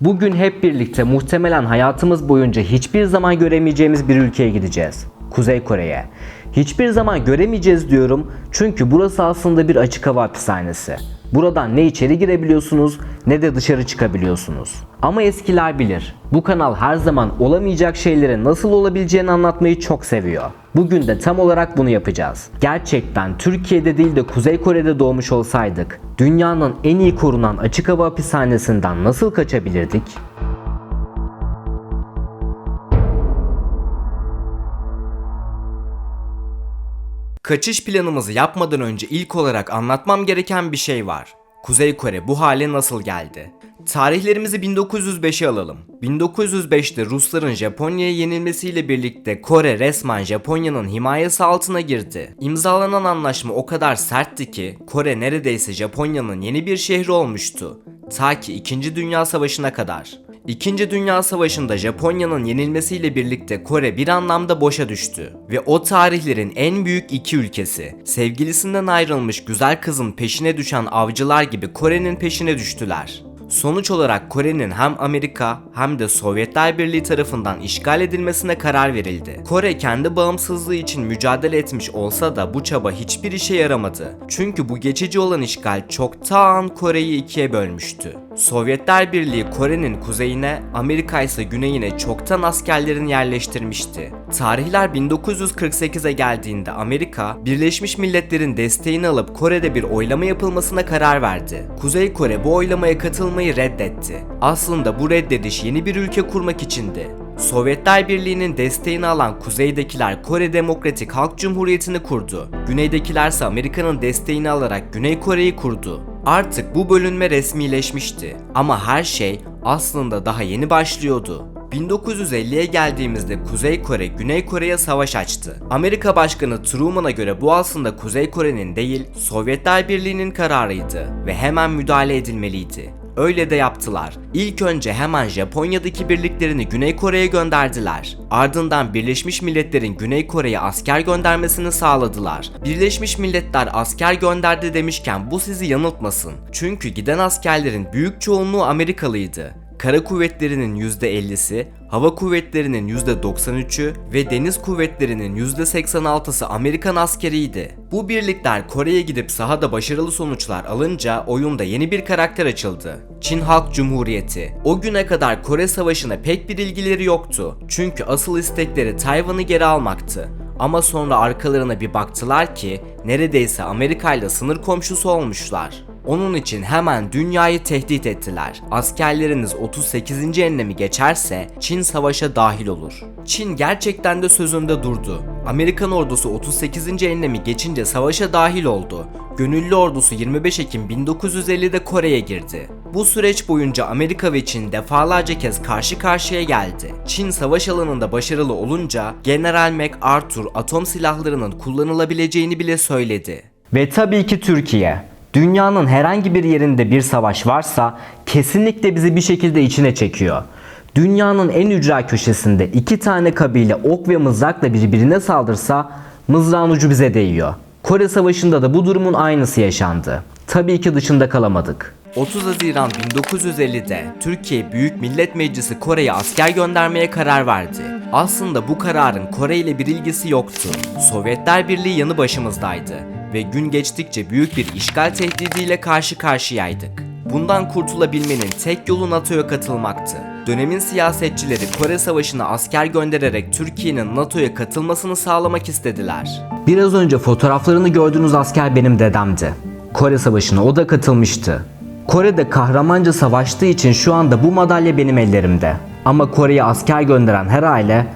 Bugün hep birlikte muhtemelen hayatımız boyunca hiçbir zaman göremeyeceğimiz bir ülkeye gideceğiz. Kuzey Kore'ye. Hiçbir zaman göremeyeceğiz diyorum çünkü burası aslında bir açık hava hapishanesi. Buradan ne içeri girebiliyorsunuz ne de dışarı çıkabiliyorsunuz. Ama eskiler bilir. Bu kanal her zaman olamayacak şeylerin nasıl olabileceğini anlatmayı çok seviyor. Bugün de tam olarak bunu yapacağız. Gerçekten Türkiye'de değil de Kuzey Kore'de doğmuş olsaydık dünyanın en iyi korunan açık hava hapishanesinden nasıl kaçabilirdik? Kaçış planımızı yapmadan önce ilk olarak anlatmam gereken bir şey var. Kuzey Kore bu hale nasıl geldi? Tarihlerimizi 1905'e alalım. 1905'te Rusların Japonya'ya yenilmesiyle birlikte Kore resmen Japonya'nın himayesi altına girdi. İmzalanan anlaşma o kadar sertti ki Kore neredeyse Japonya'nın yeni bir şehri olmuştu. Ta ki 2. Dünya Savaşı'na kadar. İkinci Dünya Savaşı'nda Japonya'nın yenilmesiyle birlikte Kore bir anlamda boşa düştü. Ve o tarihlerin en büyük iki ülkesi, sevgilisinden ayrılmış güzel kızın peşine düşen avcılar gibi Kore'nin peşine düştüler. Sonuç olarak Kore'nin hem Amerika hem de Sovyetler Birliği tarafından işgal edilmesine karar verildi. Kore kendi bağımsızlığı için mücadele etmiş olsa da bu çaba hiçbir işe yaramadı. Çünkü bu geçici olan işgal çoktan Kore'yi ikiye bölmüştü. Sovyetler Birliği Kore'nin kuzeyine, Amerika ise güneyine çoktan askerlerini yerleştirmişti. Tarihler 1948'e geldiğinde Amerika, Birleşmiş Milletler'in desteğini alıp Kore'de bir oylama yapılmasına karar verdi. Kuzey Kore bu oylamaya katılmayı reddetti. Aslında bu reddediş yeni bir ülke kurmak içindi. Sovyetler Birliği'nin desteğini alan kuzeydekiler Kore Demokratik Halk Cumhuriyeti'ni kurdu. Güneydekiler ise Amerika'nın desteğini alarak Güney Kore'yi kurdu. Artık bu bölünme resmileşmişti ama her şey aslında daha yeni başlıyordu. 1950'ye geldiğimizde Kuzey Kore Güney Kore'ye savaş açtı. Amerika Başkanı Truman'a göre bu aslında Kuzey Kore'nin değil Sovyetler Birliği'nin kararıydı ve hemen müdahale edilmeliydi. Öyle de yaptılar. İlk önce hemen Japonya'daki birliklerini Güney Kore'ye gönderdiler. Ardından Birleşmiş Milletler'in Güney Kore'ye asker göndermesini sağladılar. Birleşmiş Milletler asker gönderdi demişken bu sizi yanıltmasın. Çünkü giden askerlerin büyük çoğunluğu Amerikalıydı. Kara kuvvetlerinin %50'si, hava kuvvetlerinin %93'ü ve deniz kuvvetlerinin %86'sı Amerikan askeriydi. Bu birlikler Kore'ye gidip sahada başarılı sonuçlar alınca oyunda yeni bir karakter açıldı. Çin Halk Cumhuriyeti. O güne kadar Kore Savaşı'na pek bir ilgileri yoktu. Çünkü asıl istekleri Tayvan'ı geri almaktı. Ama sonra arkalarına bir baktılar ki neredeyse Amerika ile sınır komşusu olmuşlar. Onun için hemen dünyayı tehdit ettiler. Askerleriniz 38. enlemi geçerse Çin savaşa dahil olur. Çin gerçekten de sözünde durdu. Amerikan ordusu 38. enlemi geçince savaşa dahil oldu. Gönüllü ordusu 25 Ekim 1950'de Kore'ye girdi. Bu süreç boyunca Amerika ve Çin defalarca kez karşı karşıya geldi. Çin savaş alanında başarılı olunca General MacArthur atom silahlarının kullanılabileceğini bile söyledi. Ve tabii ki Türkiye. Dünyanın herhangi bir yerinde bir savaş varsa kesinlikle bizi bir şekilde içine çekiyor. Dünyanın en ücra köşesinde iki tane kabile ok ve mızrakla birbirine saldırsa mızrağın ucu bize değiyor. Kore Savaşı'nda da bu durumun aynısı yaşandı. Tabii ki dışında kalamadık. 30 Haziran 1950'de Türkiye Büyük Millet Meclisi Kore'ye asker göndermeye karar verdi. Aslında bu kararın Kore ile bir ilgisi yoktu. Sovyetler Birliği yanı başımızdaydı ve gün geçtikçe büyük bir işgal tehdidiyle karşı karşıyaydık. Bundan kurtulabilmenin tek yolu NATO'ya katılmaktı. Dönemin siyasetçileri Kore Savaşı'na asker göndererek Türkiye'nin NATO'ya katılmasını sağlamak istediler. Biraz önce fotoğraflarını gördüğünüz asker benim dedemdi. Kore Savaşı'na o da katılmıştı. Kore'de kahramanca savaştığı için şu anda bu madalya benim ellerimde. Ama Kore'ye asker gönderen her aile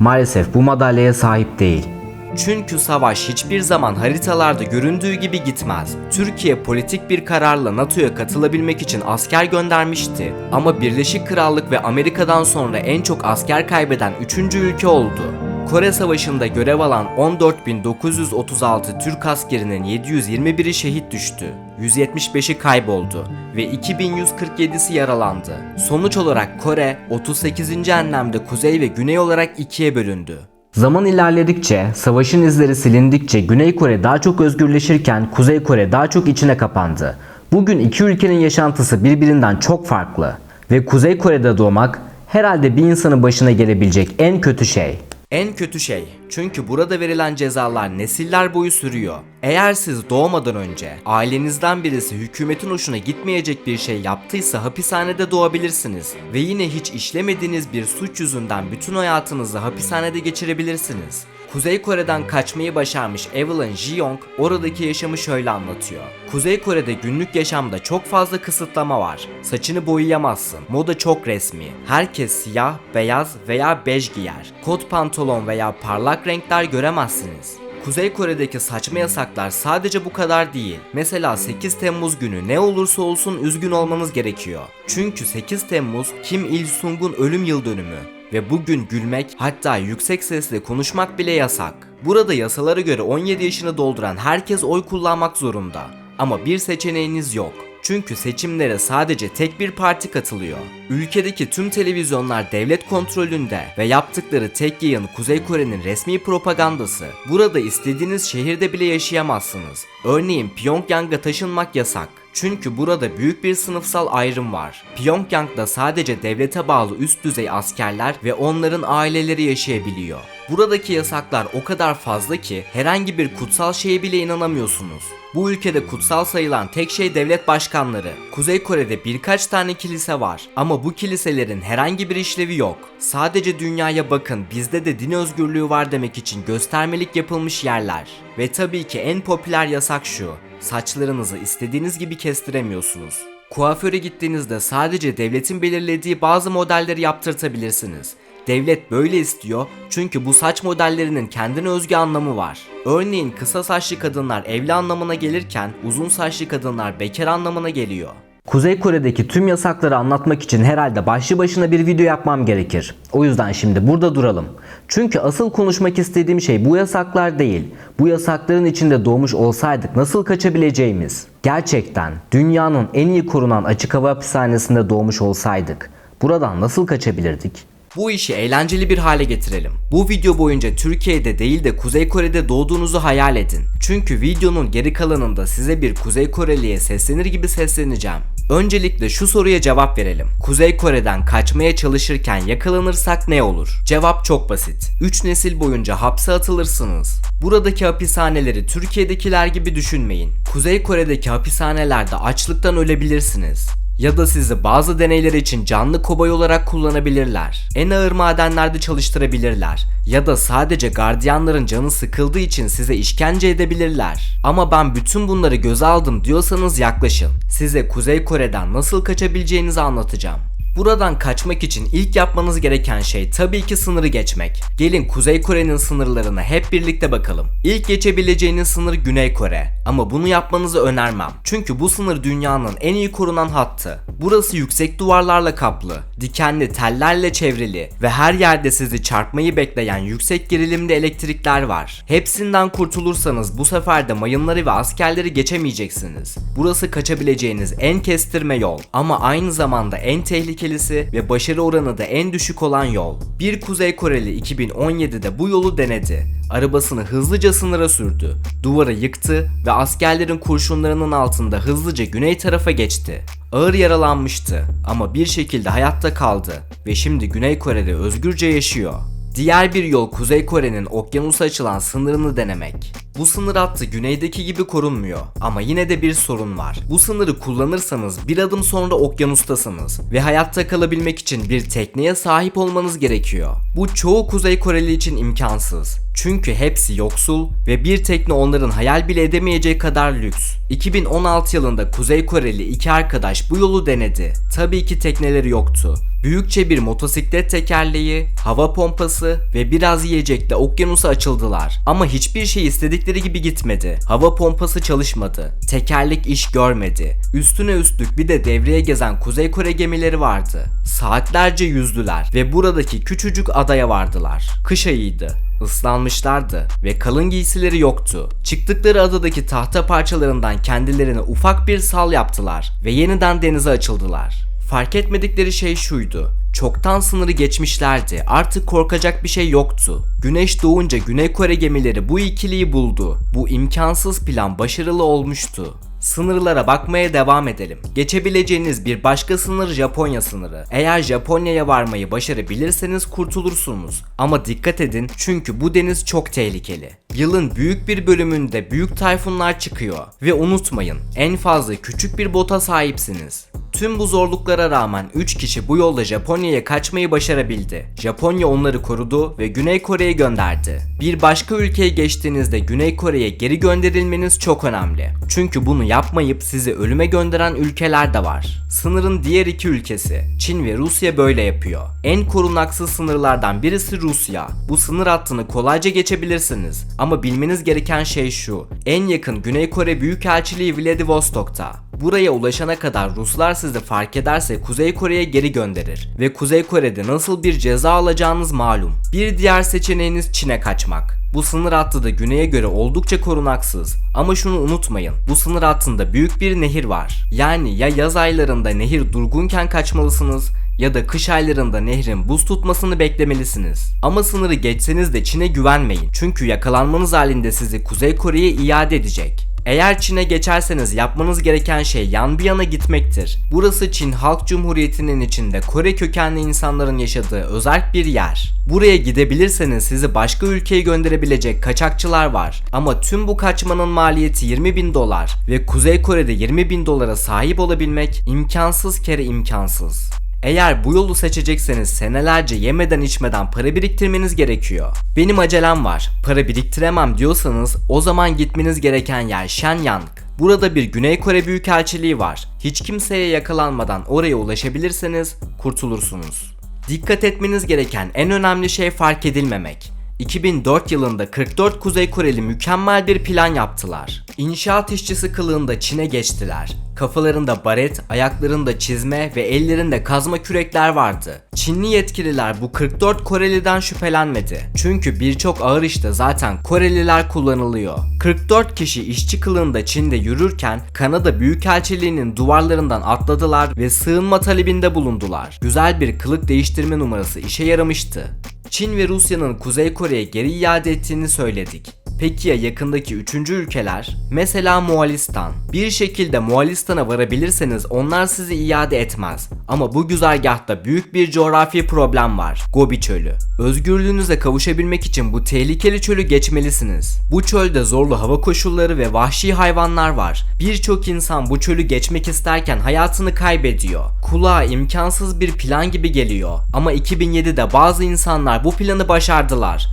maalesef bu madalyaya sahip değil. Çünkü savaş hiçbir zaman haritalarda göründüğü gibi gitmez. Türkiye politik bir kararla NATO'ya katılabilmek için asker göndermişti. Ama Birleşik Krallık ve Amerika'dan sonra en çok asker kaybeden 3. ülke oldu. Kore Savaşı'nda görev alan 14.936 Türk askerinin 721'i şehit düştü. 175'i kayboldu ve 2147'si yaralandı. Sonuç olarak Kore 38. enlemde kuzey ve güney olarak ikiye bölündü. Zaman ilerledikçe, savaşın izleri silindikçe Güney Kore daha çok özgürleşirken Kuzey Kore daha çok içine kapandı. Bugün iki ülkenin yaşantısı birbirinden çok farklı. Ve Kuzey Kore'de doğmak herhalde bir insanın başına gelebilecek en kötü şey. En kötü şey. Çünkü burada verilen cezalar nesiller boyu sürüyor. Eğer siz doğmadan önce ailenizden birisi hükümetin hoşuna gitmeyecek bir şey yaptıysa hapishanede doğabilirsiniz. Ve yine hiç işlemediğiniz bir suç yüzünden bütün hayatınızı hapishanede geçirebilirsiniz. Kuzey Kore'den kaçmayı başarmış Evelyn Jeong oradaki yaşamı şöyle anlatıyor. Kuzey Kore'de günlük yaşamda çok fazla kısıtlama var. Saçını boyayamazsın. Moda çok resmi. Herkes siyah, beyaz veya bej giyer. Kot pantolon veya parlak renkler göremezsiniz. Kuzey Kore'deki saçma yasaklar sadece bu kadar değil. Mesela 8 Temmuz günü ne olursa olsun üzgün olmanız gerekiyor. Çünkü 8 Temmuz Kim Il-sung'un ölüm yıl dönümü ve bugün gülmek hatta yüksek sesle konuşmak bile yasak. Burada yasalara göre 17 yaşını dolduran herkes oy kullanmak zorunda. Ama bir seçeneğiniz yok. Çünkü seçimlere sadece tek bir parti katılıyor. Ülkedeki tüm televizyonlar devlet kontrolünde ve yaptıkları tek yayın Kuzey Kore'nin resmi propagandası. Burada istediğiniz şehirde bile yaşayamazsınız. Örneğin Pyongyang'a taşınmak yasak. Çünkü burada büyük bir sınıfsal ayrım var. Pyongyang'da sadece devlete bağlı üst düzey askerler ve onların aileleri yaşayabiliyor. Buradaki yasaklar o kadar fazla ki herhangi bir kutsal şeye bile inanamıyorsunuz. Bu ülkede kutsal sayılan tek şey devlet başkanları. Kuzey Kore'de birkaç tane kilise var ama bu kiliselerin herhangi bir işlevi yok. Sadece dünyaya bakın bizde de din özgürlüğü var demek için göstermelik yapılmış yerler. Ve tabii ki en popüler yasak şu. Saçlarınızı istediğiniz gibi kestiremiyorsunuz. Kuaföre gittiğinizde sadece devletin belirlediği bazı modelleri yaptırtabilirsiniz. Devlet böyle istiyor çünkü bu saç modellerinin kendine özgü anlamı var. Örneğin kısa saçlı kadınlar evli anlamına gelirken uzun saçlı kadınlar bekar anlamına geliyor. Kuzey Kore'deki tüm yasakları anlatmak için herhalde başlı başına bir video yapmam gerekir. O yüzden şimdi burada duralım. Çünkü asıl konuşmak istediğim şey bu yasaklar değil. Bu yasakların içinde doğmuş olsaydık nasıl kaçabileceğimiz. Gerçekten dünyanın en iyi korunan açık hava hapishanesinde doğmuş olsaydık buradan nasıl kaçabilirdik? Bu işi eğlenceli bir hale getirelim. Bu video boyunca Türkiye'de değil de Kuzey Kore'de doğduğunuzu hayal edin. Çünkü videonun geri kalanında size bir Kuzey Koreli'ye seslenir gibi sesleneceğim. Öncelikle şu soruya cevap verelim. Kuzey Kore'den kaçmaya çalışırken yakalanırsak ne olur? Cevap çok basit. 3 nesil boyunca hapse atılırsınız. Buradaki hapishaneleri Türkiye'dekiler gibi düşünmeyin. Kuzey Kore'deki hapishanelerde açlıktan ölebilirsiniz ya da sizi bazı deneyler için canlı kobay olarak kullanabilirler. En ağır madenlerde çalıştırabilirler ya da sadece gardiyanların canı sıkıldığı için size işkence edebilirler. Ama ben bütün bunları göze aldım diyorsanız yaklaşın. Size Kuzey Kore'den nasıl kaçabileceğinizi anlatacağım. Buradan kaçmak için ilk yapmanız gereken şey tabii ki sınırı geçmek. Gelin Kuzey Kore'nin sınırlarına hep birlikte bakalım. İlk geçebileceğiniz sınır Güney Kore. Ama bunu yapmanızı önermem. Çünkü bu sınır dünyanın en iyi korunan hattı. Burası yüksek duvarlarla kaplı, dikenli tellerle çevrili ve her yerde sizi çarpmayı bekleyen yüksek gerilimli elektrikler var. Hepsinden kurtulursanız bu sefer de mayınları ve askerleri geçemeyeceksiniz. Burası kaçabileceğiniz en kestirme yol ama aynı zamanda en tehlikelisi ve başarı oranı da en düşük olan yol. Bir Kuzey Koreli 2017'de bu yolu denedi. Arabasını hızlıca sınıra sürdü. Duvarı yıktı ve askerlerin kurşunlarının altında hızlıca güney tarafa geçti. Ağır yaralanmıştı ama bir şekilde hayatta kaldı ve şimdi Güney Kore'de özgürce yaşıyor. Diğer bir yol Kuzey Kore'nin okyanusa açılan sınırını denemek. Bu sınır hattı güneydeki gibi korunmuyor ama yine de bir sorun var. Bu sınırı kullanırsanız bir adım sonra okyanustasınız ve hayatta kalabilmek için bir tekneye sahip olmanız gerekiyor. Bu çoğu Kuzey Koreli için imkansız. Çünkü hepsi yoksul ve bir tekne onların hayal bile edemeyeceği kadar lüks. 2016 yılında Kuzey Koreli iki arkadaş bu yolu denedi. Tabii ki tekneleri yoktu. Büyükçe bir motosiklet tekerleği, hava pompası ve biraz yiyecekle okyanusa açıldılar. Ama hiçbir şey istedikleri gibi gitmedi. Hava pompası çalışmadı. Tekerlek iş görmedi. Üstüne üstlük bir de devreye gezen Kuzey Kore gemileri vardı. Saatlerce yüzdüler ve buradaki küçücük adaya vardılar. Kış ayıydı. Islanmışlardı ve kalın giysileri yoktu. Çıktıkları adadaki tahta parçalarından kendilerine ufak bir sal yaptılar ve yeniden denize açıldılar. Fark etmedikleri şey şuydu. Çoktan sınırı geçmişlerdi. Artık korkacak bir şey yoktu. Güneş doğunca Güney Kore gemileri bu ikiliyi buldu. Bu imkansız plan başarılı olmuştu. Sınırlara bakmaya devam edelim. Geçebileceğiniz bir başka sınır Japonya sınırı. Eğer Japonya'ya varmayı başarabilirseniz kurtulursunuz. Ama dikkat edin çünkü bu deniz çok tehlikeli. Yılın büyük bir bölümünde büyük tayfunlar çıkıyor. Ve unutmayın en fazla küçük bir bota sahipsiniz. Tüm bu zorluklara rağmen 3 kişi bu yolda Japonya'ya kaçmayı başarabildi. Japonya onları korudu ve Güney Kore'ye gönderdi. Bir başka ülkeye geçtiğinizde Güney Kore'ye geri gönderilmeniz çok önemli. Çünkü bunu yapmayıp sizi ölüme gönderen ülkeler de var. Sınırın diğer iki ülkesi Çin ve Rusya böyle yapıyor. En korunaksız sınırlardan birisi Rusya. Bu sınır hattını kolayca geçebilirsiniz. Ama bilmeniz gereken şey şu. En yakın Güney Kore Büyükelçiliği Vladivostok'ta. Buraya ulaşana kadar Ruslar sizi fark ederse Kuzey Kore'ye geri gönderir ve Kuzey Kore'de nasıl bir ceza alacağınız malum. Bir diğer seçeneğiniz Çin'e kaçmak. Bu sınır hattı da güneye göre oldukça korunaksız. Ama şunu unutmayın. Bu sınır hattında büyük bir nehir var. Yani ya yaz aylarında nehir durgunken kaçmalısınız ya da kış aylarında nehrin buz tutmasını beklemelisiniz. Ama sınırı geçseniz de Çin'e güvenmeyin. Çünkü yakalanmanız halinde sizi Kuzey Kore'ye iade edecek. Eğer Çin'e geçerseniz yapmanız gereken şey Yanbiyan'a gitmektir. Burası Çin Halk Cumhuriyeti'nin içinde Kore kökenli insanların yaşadığı özel bir yer. Buraya gidebilirseniz sizi başka ülkeye gönderebilecek kaçakçılar var. Ama tüm bu kaçmanın maliyeti 20 bin dolar ve Kuzey Kore'de 20 bin dolara sahip olabilmek imkansız kere imkansız. Eğer bu yolu seçecekseniz senelerce yemeden içmeden para biriktirmeniz gerekiyor. Benim acelem var. Para biriktiremem diyorsanız o zaman gitmeniz gereken yer Shenyang. Burada bir Güney Kore Büyükelçiliği var. Hiç kimseye yakalanmadan oraya ulaşabilirseniz kurtulursunuz. Dikkat etmeniz gereken en önemli şey fark edilmemek. 2004 yılında 44 Kuzey Koreli mükemmel bir plan yaptılar. İnşaat işçisi kılığında Çin'e geçtiler. Kafalarında baret, ayaklarında çizme ve ellerinde kazma kürekler vardı. Çinli yetkililer bu 44 Koreli'den şüphelenmedi. Çünkü birçok ağır işte zaten Koreliler kullanılıyor. 44 kişi işçi kılığında Çin'de yürürken Kanada Büyükelçiliği'nin duvarlarından atladılar ve sığınma talebinde bulundular. Güzel bir kılık değiştirme numarası işe yaramıştı. Çin ve Rusya'nın Kuzey Kore'ye geri iade ettiğini söyledik. Peki ya yakındaki üçüncü ülkeler? Mesela Moğolistan. Bir şekilde Moğolistan'a varabilirseniz onlar sizi iade etmez. Ama bu güzergahta büyük bir coğrafi problem var. Gobi Çölü. Özgürlüğünüze kavuşabilmek için bu tehlikeli çölü geçmelisiniz. Bu çölde zorlu hava koşulları ve vahşi hayvanlar var. Birçok insan bu çölü geçmek isterken hayatını kaybediyor. Kulağa imkansız bir plan gibi geliyor. Ama 2007'de bazı insanlar bu planı başardılar.